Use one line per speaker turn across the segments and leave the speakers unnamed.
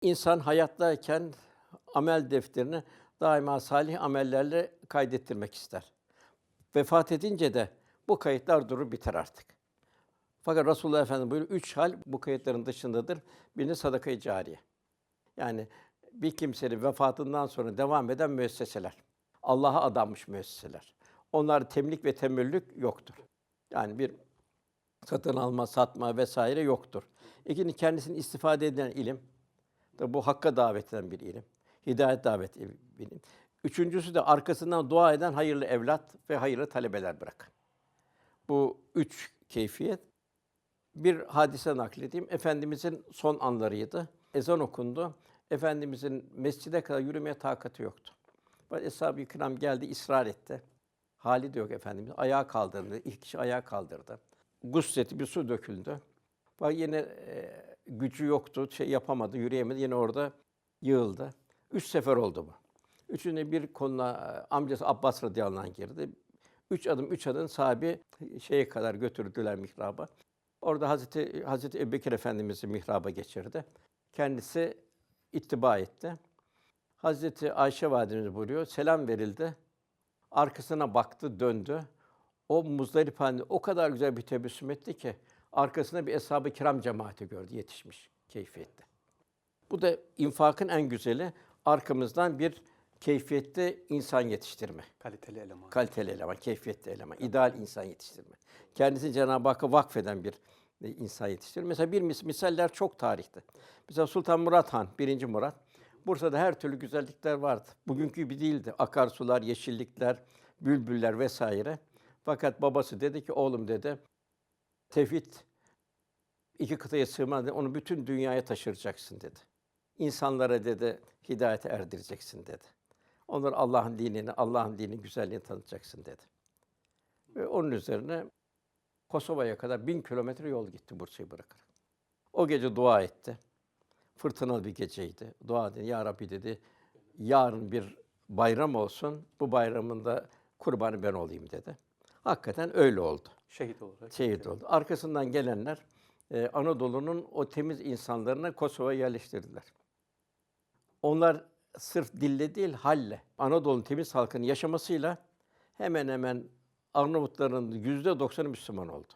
İnsan hayattayken amel defterini daima salih amellerle kaydettirmek ister. Vefat edince de bu kayıtlar durur biter artık. Fakat Resulullah Efendimiz buyuruyor, üç hal bu kayıtların dışındadır. Birini sadaka-i cariye. Yani bir kimsenin vefatından sonra devam eden müesseseler. Allah'a adanmış müesseseler. Onlar temlik ve temellük yoktur. Yani bir satın alma, satma vesaire yoktur. İkinci kendisinin istifade edilen ilim. Bu hakka davet eden bir ilim. Hidayet davet ilim. Üçüncüsü de arkasından dua eden hayırlı evlat ve hayırlı talebeler bırakın. Bu üç keyfiyet. Bir hadise nakledeyim. Efendimizin son anlarıydı. Ezan okundu. Efendimizin mescide kadar yürümeye takati yoktu. Eshab-ı Kiram geldi, ısrar etti. Hali de yok Efendimiz. Ayağa kaldırdı. İlk kişi ayağa kaldırdı. Gusletti, bir su döküldü. Bak yine e, gücü yoktu, şey yapamadı, yürüyemedi. Yine orada yığıldı. Üç sefer oldu bu. Üçünde bir konuda e, amcası Abbas radıyallahu anh girdi. Üç adım, üç adım sahibi şeye kadar götürdüler mihraba. Orada Hazreti Hazreti Ebubekir Efendimiz'i mihraba geçirdi. Kendisi ittiba etti. Hazreti Ayşe validemiz buyuruyor. Selam verildi. Arkasına baktı, döndü. O muzdarip halinde o kadar güzel bir tebessüm etti ki arkasında bir eshab-ı kiram cemaati gördü yetişmiş keyfiyette. Bu da infakın en güzeli. Arkamızdan bir keyfiyette insan yetiştirme.
Kaliteli eleman.
Kaliteli eleman, keyfiyetli eleman, ideal insan yetiştirme. Kendisini Cenab-ı Hakk'a vakfeden bir e, insan yetiştirme. Mesela bir mis- misaller çok tarihte. Mesela Sultan Murat Han, 1. Murat. Bursa'da her türlü güzellikler vardı. Bugünkü gibi değildi. Akarsular, yeşillikler, bülbüller vesaire. Fakat babası dedi ki, oğlum dedi, tevhid iki kıtaya sığmaz. Onu bütün dünyaya taşıracaksın dedi. İnsanlara dedi, hidayete erdireceksin dedi. Onlara Allah'ın dinini, Allah'ın dininin güzelliğini tanıtacaksın dedi. Ve onun üzerine Kosova'ya kadar bin kilometre yol gitti Bursa'yı bırakarak. O gece dua etti. Fırtınalı bir geceydi. Dua dedi, Ya Rabbi dedi, yarın bir bayram olsun, bu bayramın da kurbanı ben olayım dedi. Hakikaten öyle oldu.
Şehit olarak.
Şehit oldu. Arkasından gelenler e, Anadolu'nun o temiz insanlarını Kosova'ya yerleştirdiler. Onlar sırf dille değil, halle, Anadolu'nun temiz halkının yaşamasıyla hemen hemen Arnavutların yüzde doksanı Müslüman oldu.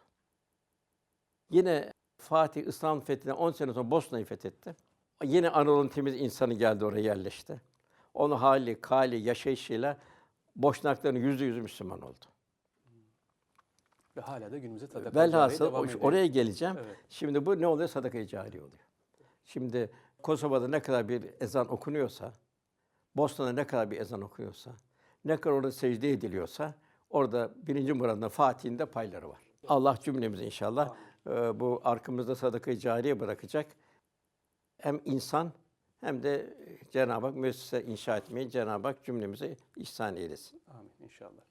Yine Fatih İslam fethinden 10 sene sonra Bosna'yı fethetti. Yine Anadolu'nun temiz insanı geldi oraya yerleşti. Onun hali, kali, yaşayışıyla Boşnakların yüzde yüzü Müslüman oldu.
Ve hala da günümüzde sadaka
Velhasıl
devam ediyor.
oraya geleceğim.
Evet.
Şimdi bu ne oluyor? Sadaka-i cari oluyor. Şimdi Kosova'da ne kadar bir ezan okunuyorsa, Bosna'da ne kadar bir ezan okunuyorsa, ne kadar orada secde ediliyorsa, orada birinci Murad'ın Fatih'in de payları var. Allah cümlemizi inşallah e, bu arkamızda sadaka-i cariye bırakacak. Hem insan hem de Cenab-ı Hak müessese inşa etmeyi Cenab-ı Hak cümlemize ihsan eylesin.
Amin inşallah.